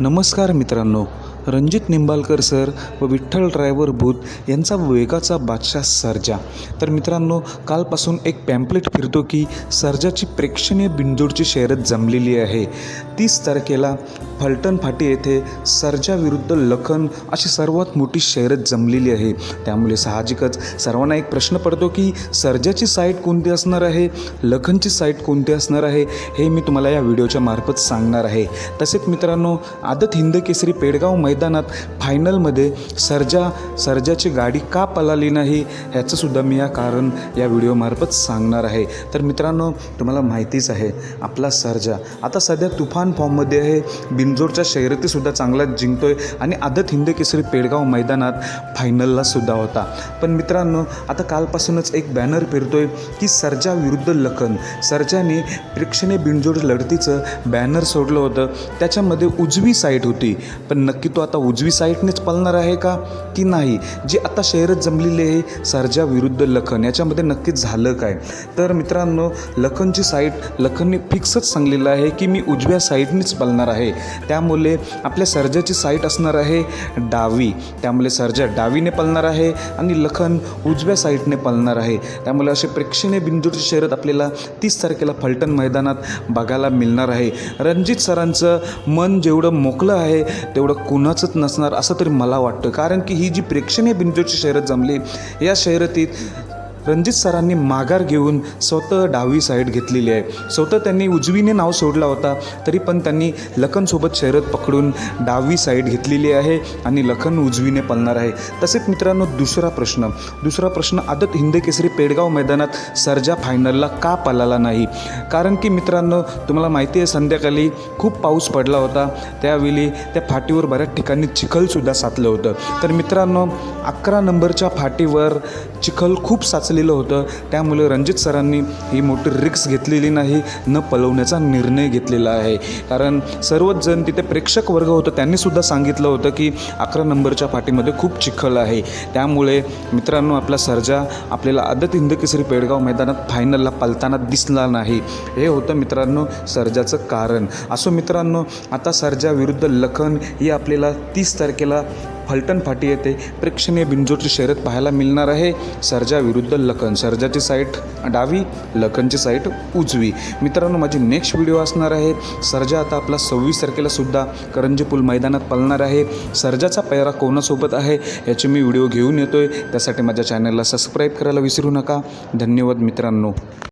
नमस्कार मित्रांनो. रणजित निंबाळकर सर व विठ्ठल ड्रायव्हर बूथ यांचा वेगाचा बादशाह सर्जा. तर मित्रांनो कालपासून एक पॅम्पलेट फिरतो की सर्जाची प्रेक्षणीय बिंदूरची शर्यत जमलेली आहे. तीस तारखेला फलटण फाटी येथे सर्जा विरुद्ध लखन अशी सर्वात मोठी शर्यत जमलेली आहे. त्यामुळे साहजिकच सर्वांना एक प्रश्न पडतो की सर्जाची साईट कोणती असणार आहे? लखनची साईट कोणती असणार आहे? हे मी तुम्हाला या व्हिडिओच्या मार्फत सांगणार आहे. तसेच मित्रांनो आदत हिंद केसरी पेडगाव मैदानात फायनलमध्ये सर्जा सर्जाची गाडी का पलाली नाही ह्याचंसुद्धा मी या कारण या व्हिडिओमार्फत सांगणार आहे. तर मित्रांनो तुम्हाला माहितीच आहे आपला सर्जा. आता सध्या तुफान फॉर्ममध्ये आहे बिंजोरच्या शर्यतीसुद्धा चांगला जिंकतोय आणि आदत हिंद केसरी पेडगाव मैदानात फायनलला सुद्धा होता. पण मित्रांनो आता कालपासूनच एक बॅनर फिरतोय की सर्जा विरुद्ध लखन. सर्जाने प्रेक्षणीय बिंजोड लढतीचं बॅनर सोडलं होतं. त्याच्यामध्ये उजवी साईड होती. पण नक्की तो आता उजवी साईडनेच पळणार आहे का? की नाही. जी आता शहरात जमलेली आहे सर्जा विरुद्ध लखन याच्यामध्ये नक्कीच झालं काय? तर मित्रांनो लखनची साईड लखनने फिक्सच सांगलेलं आहे की मी उजव्या साईडनेच पळणार आहे. त्यामुळे आपल्या सर्जाची साईट असणार आहे डावी. त्यामुळे सर्जा डावीने पळणार आहे आणि लखन उजव्या साईडने पळणार आहे. त्यामुळे असे प्रेक्षणीय बिंदूची शर्यत आपल्याला तीस तारखेला फलटण मैदानात बघायला मिळणार आहे. रणजित सरांचं मन जेवढं मोकलं आहे तेवढं कुणाचंच नसणार असं तरी मला वाटतं. कारण की ही जी प्रेक्षणीय बिंदूची शर्यत जमली या शर्यतीत रणजित सरांनी माघार घेऊन स्वतः डावी साईड घेतलेली आहे. स्वतः त्यांनी उजवीने नाव सोडला होता तरी पण त्यांनी लखनसोबत शरद पकडून डावी साईड घेतलेली आहे आणि लखन उजवीने पळणार आहे. तसेच मित्रांनो दुसरा प्रश्न. दुसरा प्रश्न आदत हिंदकेसरी पेडगाव मैदानात सर्जा फायनलला का पळाला नाही? कारण की मित्रांनो तुम्हाला माहिती आहे संध्याकाळी खूप पाऊस पडला होता. त्यावेळी त्या फाटीवर बऱ्याच ठिकाणी चिखलसुद्धा साचलं होतं. तर मित्रांनो अकरा नंबरच्या फाटीवर चिखल खूप झालेलं होतं. त्यामुळे रणजित सरांनी ही मोठी रिक्स घेतलेली नाही न पलवण्याचा निर्णय घेतलेला आहे. कारण सर्वच जण तिथे प्रेक्षक वर्ग होतं त्यांनीसुद्धा सांगितलं होतं की अकरा नंबरच्या पाठीमध्ये खूप चिखल आहे. त्यामुळे मित्रांनो आपला सर्जा आपल्याला आदत हिंद केसरी पेडगाव मैदानात फायनलला पलताना दिसला नाही. हे होतं मित्रांनो सर्जाचं कारण. असो मित्रांनो आता सर्जा विरुद्ध लखन ही आपल्याला तीस तारखेला फलटण फाटी येथे प्रेक्षणीय बिंजोरची शर्यत पाहायला मिळणार आहे. सर्जा विरुद्ध लखन. सर्जाची साईट डावी लखनची साईट उजवी. मित्रांनो माझी नेक्स्ट व्हिडिओ असणार आहे. सर्जा आता आपला सव्वीस तारखेला सुद्धा करंजी पूल मैदानात पळणार आहे. सर्जाचा पैरा कोणासोबत आहे याचे मी व्हिडिओ घेऊन येतोय. त्यासाठी माझ्या चॅनलला सबस्क्राईब करायला विसरू नका. धन्यवाद मित्रांनो.